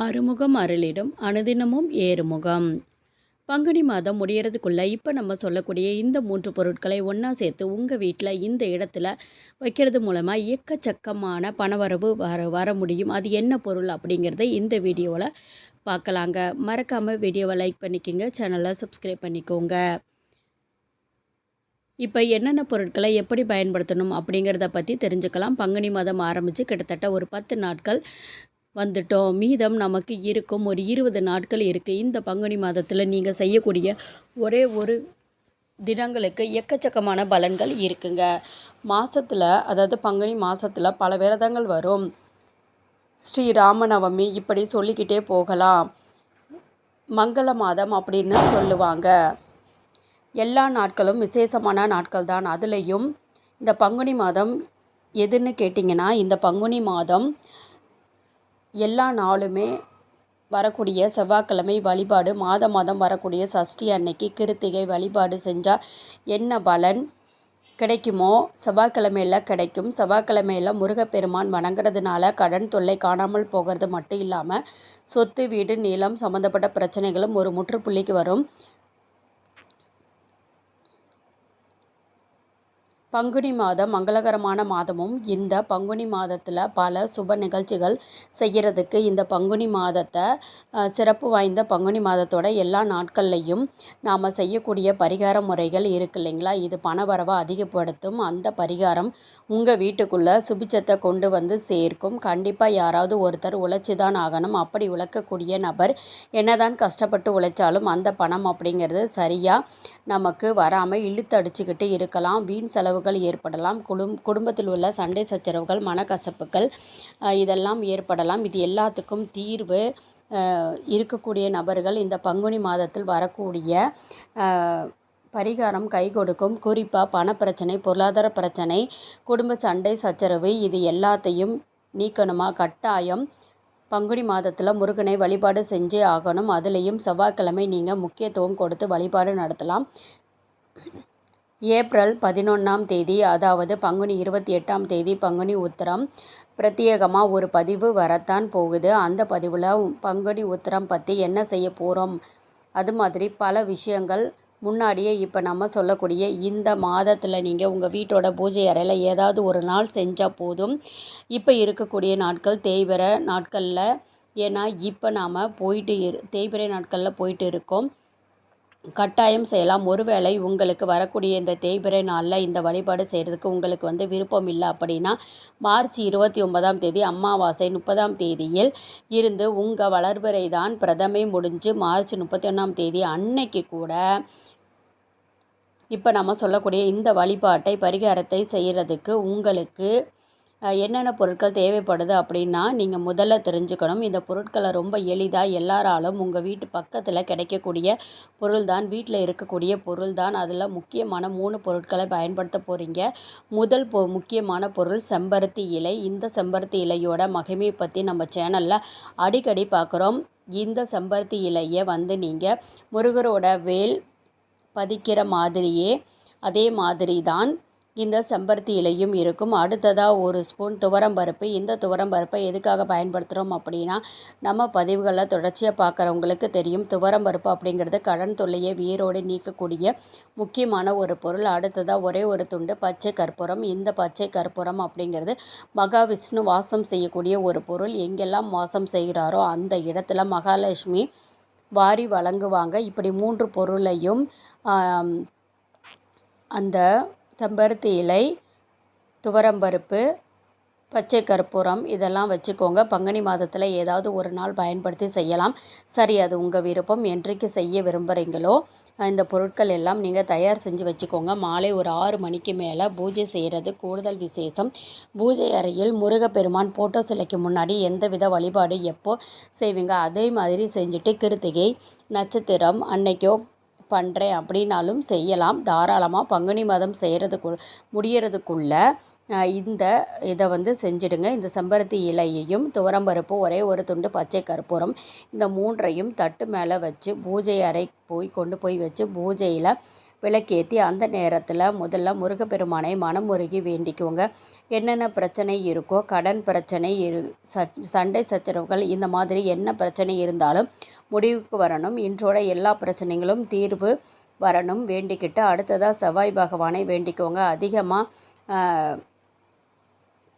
ஆறுமுகம் அருளிடும் அனுதினமும் ஏறுமுகம். பங்குனி மாதம் முடியறதுக்குள்ளே இப்போ நம்ம சொல்லக்கூடிய இந்த மூன்று பொருட்களை ஒன்றா சேர்த்து உங்கள் வீட்டில் இந்த இடத்துல வைக்கிறது மூலமாக எக்கச்சக்கமான பணவரவு வர வர முடியும். அது என்ன பொருள் அப்படிங்கிறத இந்த வீடியோவில் பார்க்கலாங்க மறக்காமல் வீடியோவை லைக் பண்ணிக்கோங்க. சேனலை சப்ஸ்கிரைப் பண்ணிக்கோங்க. இப்போ என்னென்ன பொருட்களை எப்படி பயன்படுத்தணும் அப்படிங்கிறத பற்றி தெரிஞ்சுக்கலாம். பங்குனி மாதம் ஆரம்பித்து கிட்டத்தட்ட ஒரு பத்து நாட்கள் வந்துட்டோம். மீதம் நமக்கு இருக்கும் ஒரு இருபது நாட்கள் இருக்குது இந்த பங்குனி மாதத்தில் நீங்கள் செய்யக்கூடிய ஒரே ஒரு தினங்களுக்கு எக்கச்சக்கமான பலன்கள் இருக்குங்க. மாதத்தில் அதாவது பங்குனி மாதத்தில் பல விரதங்கள் வரும். ஸ்ரீ ராமநவமி இப்படி சொல்லிக்கிட்டே போகலாம். மங்கள மாதம் அப்படின்னு சொல்லுவாங்க. எல்லா நாட்களும் விசேஷமான நாட்கள் தான். அதுலேயும் இந்த பங்குனி மாதம் எதுன்னு கேட்டிங்கன்னா இந்த பங்குனி மாதம் எல்லா நாளுமே வரக்கூடிய செவ்வாய்க்கிழமை வழிபாடு மாத மாதம் வரக்கூடிய சஷ்டி அன்னைக்கு கிருத்திகை வழிபாடு செஞ்சால் என்ன பலன் கிடைக்குமோ? செவ்வாய்க்கிழமையில் கிடைக்கும். செவ்வாய்க்கிழமையில் முருகப்பெருமான் வணங்குறதுனால கடன் தொல்லை காணாமல் போகிறது மட்டும் இல்லாமல் சொத்து வீடு நிலம் சம்மந்தப்பட்ட பிரச்சனைகளும் ஒரு முற்றுப்புள்ளிக்கு வரும். பங்குனி மாதம் மங்களகரமான மாதமும் இந்த பங்குனி மாதத்தில் பல சுப நிகழ்ச்சிகள் செய்கிறதுக்கு இந்த பங்குனி மாதத்தை சிறப்பு வாய்ந்த பங்குனி மாதத்தோட எல்லா நாட்கள்லையும் நாம் செய்யக்கூடிய பரிகார முறைகள் இருக்கு இல்லைங்களா? இது பணவரவை அதிகப்படுத்தும். அந்த பரிகாரம் உங்கள் வீட்டுக்குள்ளே சுபிச்சத்தை கொண்டு வந்து சேர்க்கும். கண்டிப்பாக யாராவது ஒருத்தர் உழைச்சி தான் ஆகணும். அப்படி உழைக்கக்கூடிய நபர் என்னதான் கஷ்டப்பட்டு உழைச்சாலும் அந்த பணம் அப்படிங்கிறது சரியாக நமக்கு வராமல் இழுத்து அடிச்சுக்கிட்டு இருக்கலாம். வீண் செலவு செலவுகள் ஏற்படலாம். குடும் குடும்பத்தில் உள்ள சண்டை சச்சரவுகள் மனக்கசப்புகள் இதெல்லாம் ஏற்படலாம். இது எல்லாத்துக்கும் தீர்வு இருக்கக்கூடிய நபர்கள் இந்த பங்குனி மாதத்தில் வரக்கூடிய பரிகாரம் கை கொடுக்கும். குறிப்பாக பணப்பிரச்சனை பொருளாதார பிரச்சனை குடும்ப சண்டை சச்சரவு இது எல்லாத்தையும் நீக்கணுமா? கட்டாயம். பங்குனி மாதத்தில் முருகனை வழிபாடு செஞ்சே ஆகணும். அதுலேயும் செவ்வாய்க்கிழமை நீங்கள் முக்கியத்துவம் கொடுத்து வழிபாடு நடத்தலாம். ஏப்ரல் பதினொன்றாம் தேதி அதாவது பங்குனி இருபத்தி எட்டாம் தேதி பங்குனி உத்திரம் பிரத்யேகமாக ஒரு பதிவு வரத்தான் போகுது. அந்த பதிவில் பங்குனி உத்திரம் பற்றி என்ன செய்ய போகிறோம் அது மாதிரி பல விஷயங்கள் முன்னாடியே இப்போ நம்ம சொல்லக்கூடிய இந்த மாதத்தில் நீங்கள் உங்கள் வீட்டோட பூஜை அறையில் ஏதாவது ஒரு நாள் செஞ்சால் போதும். இப்போ இருக்கக்கூடிய நாட்கள் தேய்பிற நாட்களில் ஏன்னா இப்போ நாம் போயிட்டு இரு தேய்பிறை நாட்களில் போயிட்டு இருக்கோம். கட்டாயம் செய்யலாம். ஒருவேளை உங்களுக்கு வரக்கூடிய இந்த தேய்பிறை நாளில் இந்த வழிபாடு செய்கிறதுக்கு உங்களுக்கு வந்து விருப்பம் இல்லை அப்படின்னா மார்ச் இருபத்தி ஒன்பதாம் தேதி அமாவாசை முப்பதாம் தேதியில் இருந்து உங்கள் வளர்பிறை தான் பிரதமை முடிஞ்சு மார்ச் முப்பத்தி ஒன்றாம் தேதி அன்னைக்கு கூட இப்போ நம்ம சொல்லக்கூடிய இந்த வழிபாட்டை பரிகாரத்தை செய்கிறதுக்கு உங்களுக்கு என்னென்ன பொருட்கள் தேவைப்படுது அப்படின்னா நீங்கள் முதல்ல தெரிஞ்சுக்கணும். இந்த பொருட்களை ரொம்ப எளிதாக எல்லாராலும் உங்கள் வீட்டு பக்கத்தில் கிடைக்கக்கூடிய பொருள் தான் வீட்டில் இருக்கக்கூடிய பொருள் தான் அதில் முக்கியமான மூணு பொருட்களை பயன்படுத்த போகிறீங்க முதல் பொ முக்கியமான பொருள் செம்பருத்தி இலை. இந்த செம்பருத்தி இலையோட மகிமையை பற்றி நம்ம சேனலில் அடிக்கடி பார்க்குறோம் இந்த செம்பருத்தி இலையை வந்து நீங்கள் முருகரோட வேல் பதிக்கிற மாதிரியே அதே மாதிரி தான் இந்த செம்பருத்தி இலையும் இருக்கும். அடுத்ததாக ஒரு ஸ்பூன் துவரம்பருப்பு இந்த துவரம்பருப்பை எதுக்காக பயன்படுத்துகிறோம் அப்படின்னா நம்ம பதிவுகளில் தொடர்ச்சியாக பார்க்குறவங்களுக்கு தெரியும். துவரம்பருப்பு அப்படிங்கிறது கடன் தொல்லையை வீரோடு நீக்கக்கூடிய முக்கியமான ஒரு பொருள். அடுத்ததாக ஒரே ஒரு துண்டு பச்சை கற்பூரம். இந்த பச்சை கற்பூரம் அப்படிங்கிறது மகாவிஷ்ணு வாசம் செய்யக்கூடிய ஒரு பொருள். எங்கெல்லாம் வாசம் செய்கிறாரோ அந்த இடத்துல மகாலட்சுமி வாரி வழங்குவாங்க. இப்படி மூன்று பொருளையும் அந்த செம்பருத்தி இலை துவரம்பருப்பு பச்சை கற்பூரம் இதெல்லாம் வச்சுக்கோங்க. பங்குனி மாதத்தில் ஏதாவது ஒரு நாள் பயன்படுத்தி செய்யலாம். சரி அது உங்கள் விருப்பம் என்றைக்கு செய்ய விரும்புகிறீங்களோ இந்த பொருட்கள் எல்லாம் நீங்கள் தயார் செஞ்சு வச்சுக்கோங்க. மாலை ஒரு ஆறு மணிக்கு மேலே பூஜை செய்கிறது கூடுதல் விசேஷம். பூஜை அறையில் முருகப்பெருமான் போட்டோ சிலைக்கு முன்னாடி எந்த வித வழிபாடு எப்போ செய்வீங்க? அதே மாதிரி செஞ்சுட்டு கிருத்திகை நட்சத்திரம் அன்னைக்கோ பண்ணுறேன் அப்படின்னாலும் செய்யலாம். தாராளமாக பங்குனி மாதம் செய்கிறதுக்கு முடியறதுக்குள்ளே இந்த இதை வந்து செஞ்சிடுங்க. இந்த செம்பருத்தி இலையையும் துவரம்பருப்பு ஒரே ஒரு துண்டு பச்சை கற்பூரம் இந்த மூன்றையும் தட்டு மேலே வச்சு பூஜை அறை போய் கொண்டு போய் வச்சு பூஜையில் விளக்கேற்றி அந்த நேரத்தில் முதல்ல முருகப்பெருமானை மனமுருகி வேண்டிக்கோங்க. என்னென்ன பிரச்சனை இருக்கோ கடன் பிரச்சனை இரு சண்டை சச்சரவுகள் இந்த மாதிரி என்ன பிரச்சனை இருந்தாலும் முடிவுக்கு வரணும். இன்றோட எல்லா பிரச்சனைகளும் தீர்வு வரணும். வேண்டிக்கிட்டு அடுத்ததாக செவ்வாய் பகவானை வேண்டிக்கோங்க. அதிகமாக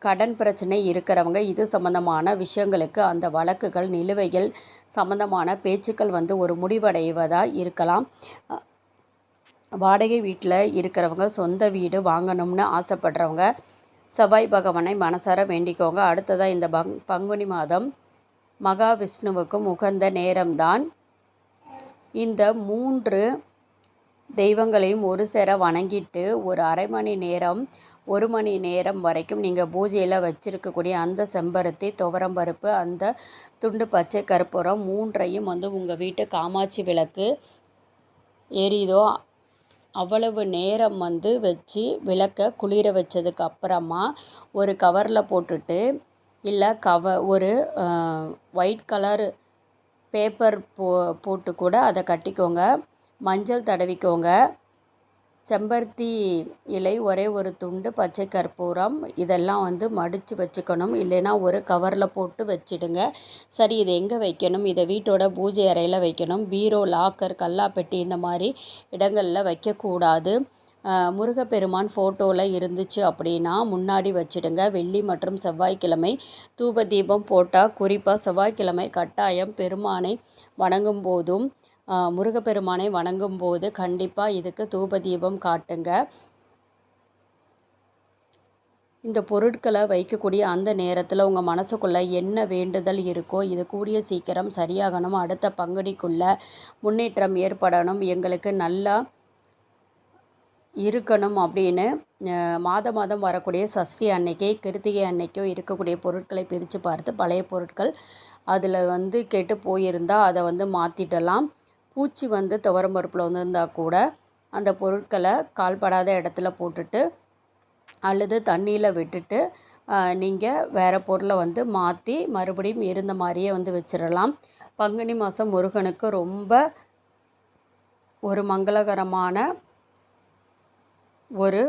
கடன் பிரச்சனை இருக்கிறவங்க இது சம்மந்தமான விஷயங்களுக்கு அந்த வழக்குகள் நிலுவைகள் சம்மந்தமான பேச்சுக்கள் வந்து ஒரு முடிவடைவதாக இருக்கலாம். வாடகை வீட்டில் இருக்கிறவங்க சொந்த வீடு வாங்கணும்னு ஆசைப்படுறவங்க செவ்வாய் பகவானை மனசார வேண்டிக்கோங்க. அடுத்ததாக இந்த பங் பங்குனி மாதம் மகாவிஷ்ணுவுக்கும் உகந்த நேரம்தான். இந்த மூன்று தெய்வங்களையும் ஒரு சேர வணங்கிட்டு ஒரு அரை மணி நேரம் ஒரு மணி நேரம் வரைக்கும் நீங்கள் பூஜையில் வச்சுருக்கக்கூடிய அந்த செம்பருத்தி துவரம்பருப்பு அந்த துண்டு பச்சை கற்பூரம் மூன்றையும் வந்து உங்கள் வீட்டு காமாட்சி விளக்கு எரியுதோ அவ்வளவு நேரம் வந்து வச்சு விளக்க குளிர வச்சதுக்கு அப்புறமா ஒரு கவரில் போட்டுட்டு இல்லை கவ ஒரு ஒயிட் கலர் பேப்பர் போ போட்டு கூட அதை கட்டிக்கோங்க. மஞ்சள் தடவிக்கோங்க. செம்பருத்தி இலை ஒரே ஒரு துண்டு பச்சை கற்பூரம் இதெல்லாம் வந்து மடித்து வச்சுக்கணும். இல்லைன்னா ஒரு கவரில் போட்டு வச்சிடுங்க. சரி இதை எங்கே வைக்கணும்? இதை வீட்டோட பூஜை அறையில் வைக்கணும். பீரோ லாக்கர் கல்லாப்பெட்டி இந்த மாதிரி இடங்களில் வைக்கக்கூடாது. முருகப்பெருமான் ஃபோட்டோவில் இருந்துச்சு அப்படின்னா முன்னாடி வச்சிடுங்க. வெள்ளி மற்றும் செவ்வாய்க்கிழமை தூப தீபம் போட்டால் குறிப்பாக செவ்வாய்க்கிழமை கட்டாயம் பெருமானை வணங்கும் போதும் முருகப்பெருமானை வணங்கும் போது கண்டிப்பாக இதுக்கு தூப தீபம் காட்டுங்க. இந்த பொருட்களை வைக்கக்கூடிய அந்த நேரத்தில் உங்கள் மனசுக்குள்ளே என்ன வேண்டுதல் இருக்கோ இது கூடிய சீக்கிரம் சரியாகணும். அடுத்த பங்குனிக்குள்ளே முன்னேற்றம் ஏற்படணும். எங்களுக்கு நல்லா இருக்கணும் அப்படின்னு மாத மாதம் வரக்கூடிய சஷ்டி அன்னைக்கே கிருத்திகை அன்னைக்கோ இருக்கக்கூடிய பொருட்களை பிரித்து பார்த்து பழைய பொருட்கள் அதில் வந்து கெட்டு போயிருந்தால் அதை வந்து மாற்றிடலாம் பூச்சி வந்து துவரம் பருப்பில் இருந்தால் கூட அந்த பொருட்களை கால்படாத இடத்துல போட்டுட்டு அல்லது தண்ணியில் விட்டுட்டு நீங்கள் வேறு பொருளை வந்து மாற்றி மறுபடியும் இருந்த மாதிரியே வந்து வச்சிடலாம். பங்குனி மாதம் முருகனுக்கு ரொம்ப ஒரு மங்களகரமான ஒரு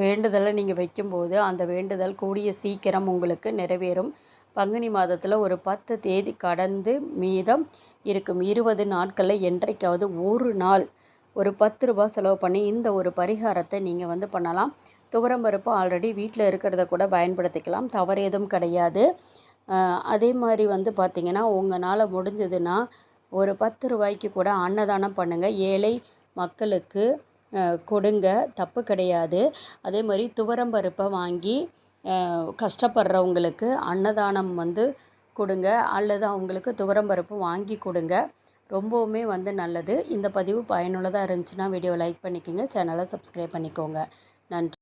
வேண்டுதலை நீங்கள் வைக்கும்போது அந்த வேண்டுதல் கூடிய சீக்கிரம் உங்களுக்கு நிறைவேறும். பங்குனி மாதத்தில் ஒரு பத்து தேதி கடந்து மீதம் இருக்கும் இருபது நாட்களில் என்றைக்காவது ஒரு நாள் ஒரு பத்து ரூபா செலவு பண்ணி இந்த ஒரு பரிகாரத்தை நீங்கள் வந்து பண்ணலாம். துவரம்பருப்பு ஆல்ரெடி வீட்டில் இருக்கிறத கூட பயன்படுத்திக்கலாம். தவறு எதுவும் கிடையாது. அதே மாதிரி வந்து பார்த்திங்கன்னா உங்களால் முடிஞ்சதுன்னா ஒரு பத்து ரூபாய்க்கு கூட அன்னதானம் பண்ணுங்கள் ஏழை மக்களுக்கு கொடுங்க. தப்பு கிடையாது. அதே மாதிரி துவரம்பருப்பை வாங்கி கஷ்டப்படுறவங்களுக்கு அன்னதானம் வந்து கொடுங்க. அல்லது அவங்களுக்கு துவரம்பருப்பு வாங்கி கொடுங்க. ரொம்பவுமே வந்து நல்லது. இந்த பதிவு பயனுள்ளதாக இருந்துச்சுன்னா வீடியோ லைக் பண்ணிக்கோங்க. சேனலை சப்ஸ்கிரைப் பண்ணிக்கோங்க. நன்றி.